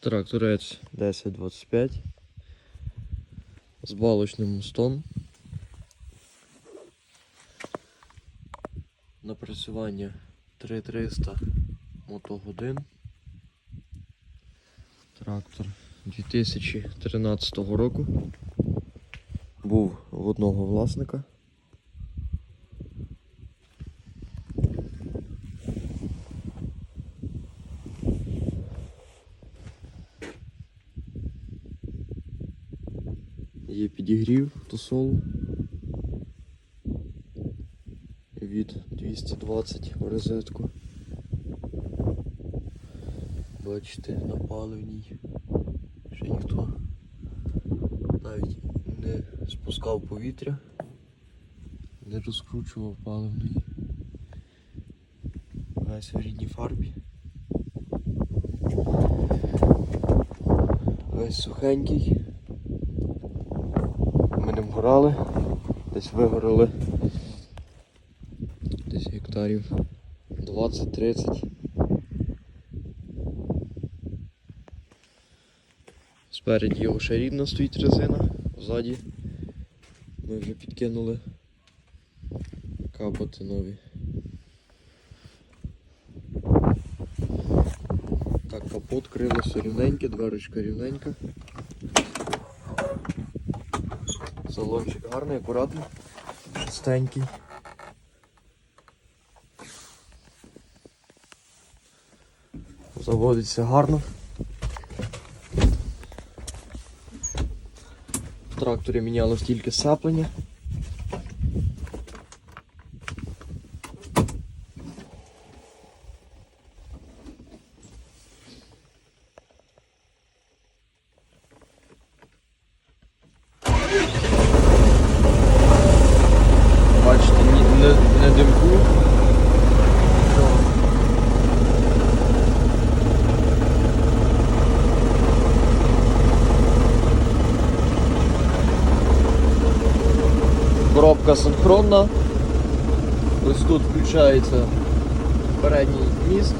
Тракторець 1025 з балочним мостом. Напрацювання 3300 мотогодин. Трактор 2013 року. Був в одного власника. Є підігрів тосолу від 220 в розетку. Бачите, на паливній ще ніхто навіть не спускав повітря, не розкручував паливний. Весь в рідній фарбі. Весь сухенький. Ми десь вигорали десь гектарів 20-30. Спереді його ще рідна стоїть резина, ззаді ми вже підкинули капоти нові. Так, капот крило все рівненьке, дверочка рівненька. Салончик гарний, акуратний, чистенький. Заводиться гарно. В тракторі мінялось тільки саплення. Бачите, ні, не, не димку. Коробка синхронна. Ось тут включається передній міст.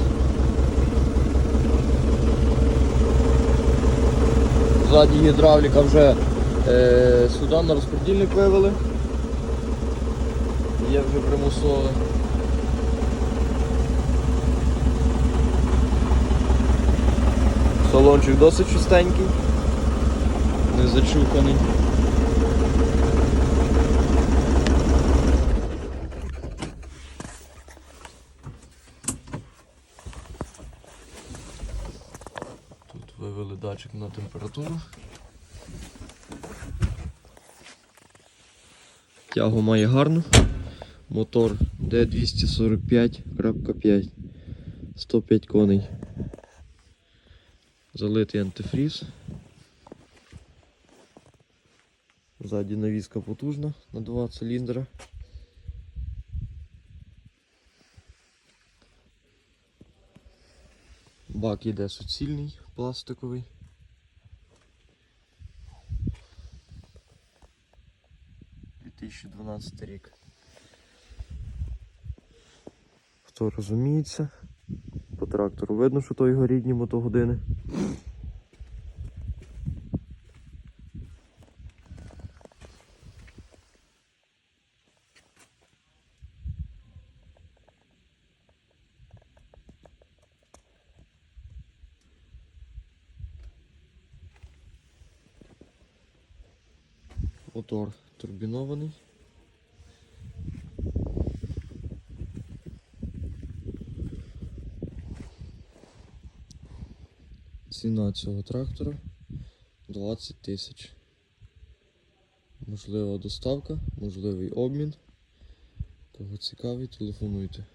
Ззаді гідравліка вже е, сюди на розподільник вивели. Є вже примусове. Салончик досить чистенький, не зачуханий. Вивели датчик на температуру. Тягу має гарну. Мотор D245.5 105 коней. Залитий антифріз. Ззаді навіска потужна на два циліндри. Бак іде суцільний, пластиковий. – 2012 рік. Хто розуміється, по трактору видно, що то його рідні мотогодини. Мотор турбінований. Ціна цього трактора 20 тисяч. Можлива доставка, можливий обмін. Кого цікавить, телефонуйте.